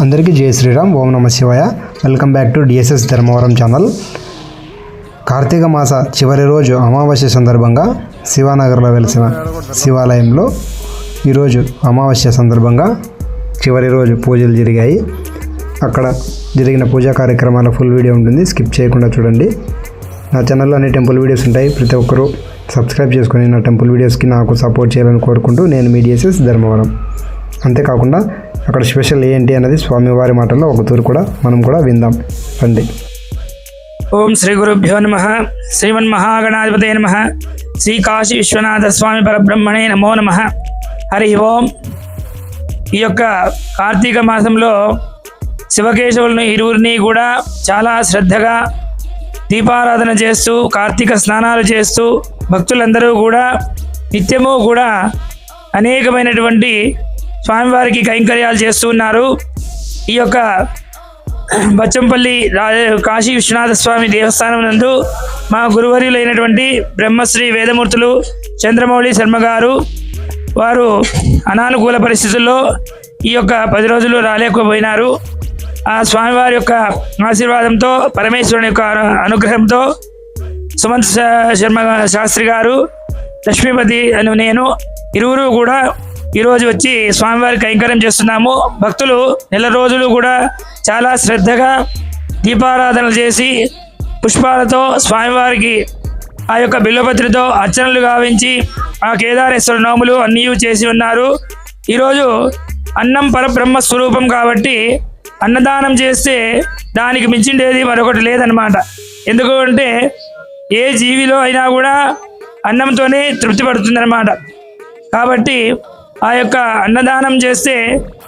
అందరికీ జయ శ్రీరామ్ ఓం నమ శివాయ. Welcome back to DSS Dharmavaram channel Karthika మాస చివరి రోజు అమావాస్య సందర్భంగా శివానగర్లో వెలిసిన శివాలయంలో ఈరోజు అమావాస్య సందర్భంగా చివరి రోజు పూజలు జరిగాయి. అక్కడ జరిగిన పూజా కార్యక్రమాల ఫుల్ వీడియో ఉంటుంది. స్కిప్ చేయకుండా చూడండి. నా ఛానల్లో అన్ని టెంపుల్ వీడియోస్ ఉంటాయి. ప్రతి ఒక్కరూ సబ్స్క్రైబ్ చేసుకొని నా టెంపుల్ వీడియోస్కి నాకు సపోర్ట్ చేయాలని కోరుకుంటూ నేను మీ డిఎస్ఎస్ ధర్మవరం అంతేకాకుండా అక్కడ స్పెషల్ ఏంటి అనేది స్వామివారి మాటల్లో ఒక తూరు కూడా మనం కూడా విందాం. రండి. ఓం శ్రీ గురుభ్యో నమ. శ్రీమన్మహాగణాధిపతే నమ. శ్రీ కాశీ విశ్వనాథ స్వామి పరబ్రహ్మణే నమో నమ. హరి ఓం. ఈ యొక్క కార్తీక మాసంలో శివకేశవులను ఇరువురిని కూడా చాలా శ్రద్ధగా దీపారాధన చేస్తూ కార్తీక స్నానాలు చేస్తూ భక్తులందరూ కూడా నిత్యము కూడా అనేకమైనటువంటి స్వామివారికి కైంకర్యాలు చేస్తున్నారు ఈ యొక్క బచ్చంపల్లి కాశీ విశ్వనాథ స్వామి దేవస్థానం నందు మా గురువర్యులైనటువంటి బ్రహ్మశ్రీ వేదమూర్తులు చంద్రమౌళి శర్మ గారు వారు అనానుకూల పరిస్థితుల్లో ఈ యొక్క పది రోజులు రాలేకపోయినారు. ఆ స్వామివారి యొక్క ఆశీర్వాదంతో పరమేశ్వరుని యొక్క అనుగ్రహంతో సుమంత్ శర్మ శాస్త్రి గారు లక్ష్మీపతి అని నేను ఇరువురు కూడా ఈరోజు వచ్చి స్వామివారి కైంకర్యం చేస్తున్నాము. భక్తులు నెల రోజులు కూడా చాలా శ్రద్ధగా దీపారాధనలు చేసి పుష్పాలతో స్వామివారికి ఆ యొక్క బిల్వపత్రితో అర్చనలు గావించి ఆ కేదారేశ్వర నోములు అన్నీ చేసి ఉన్నారు. ఈరోజు అన్నం పరబ్రహ్మ స్వరూపం కాబట్టి అన్నదానం చేస్తే దానికి మించిండేది మరొకటి లేదనమాట ఎందుకు అంటే ఏ జీవిలో అయినా కూడా అన్నంతోనే తృప్తి పడుతుందన్నమాట. కాబట్టి ఆ యొక్క అన్నదానం చేస్తే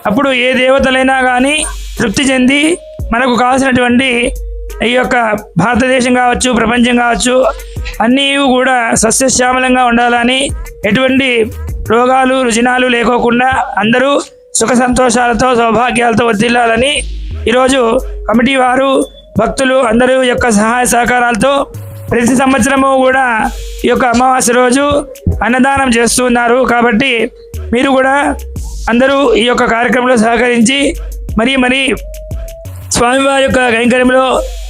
అప్పుడు ఏ దేవతలైనా కానీ తృప్తి చెంది మనకు కావాల్సినటువంటి ఈ యొక్క భారతదేశం కావచ్చు ప్రపంచం కావచ్చు అన్నీ కూడా సస్యశ్యామలంగా ఉండాలని ఎటువంటి రోగాలు రుజినాలు లేకోకుండా అందరూ సుఖ సంతోషాలతో సౌభాగ్యాలతో వర్ధిల్లాలని ఈరోజు కమిటీ వారు భక్తులు అందరూ యొక్క సహాయ సహకారాలతో ప్రతి సంవత్సరము కూడా ఈ యొక్క అమావాస్య రోజు అన్నదానం చేస్తున్నారు కాబట్టి మీరు కూడా అందరూ ఈ యొక్క కార్యక్రమంలో సహకరించి మరీ మరీ స్వామివారి యొక్క కైంకర్యంలో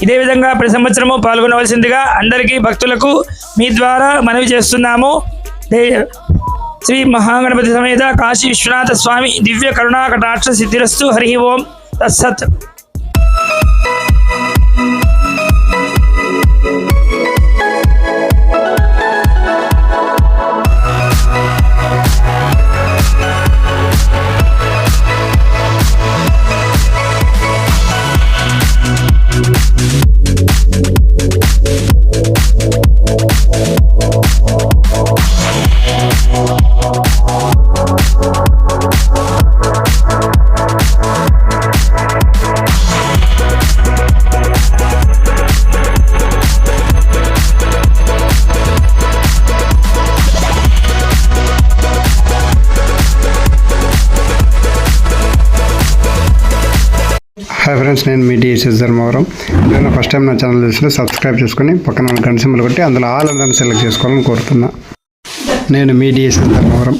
ఇదే విధంగా ప్రతి సంవత్సరము పాల్గొనవలసిందిగా అందరికీ భక్తులకు మీ ద్వారా మనవి చేస్తున్నాము. శ్రీ మహాగణపతి సమేత కాశీ విశ్వనాథ స్వామి దివ్య కరుణా కటాక్ష సిద్ధిరస్తు హరి ఓం తత్సత్. హాయ్ ఫ్రెండ్స్ నేను మీ డిఎస్ఎస్ ధర్మవరం. నేను ఫస్ట్ టైం నా ఛానల్ చూసిన సబ్స్క్రైబ్ చేసుకొని పక్కన ఉన్న గంట సింబల్ కొట్టి అందులో ఆల్ అందరిని సెలెక్ట్ చేసుకోవాలని కోరుతున్నా. నేను మీ డిఎస్ఎస్ ధర్మవరం.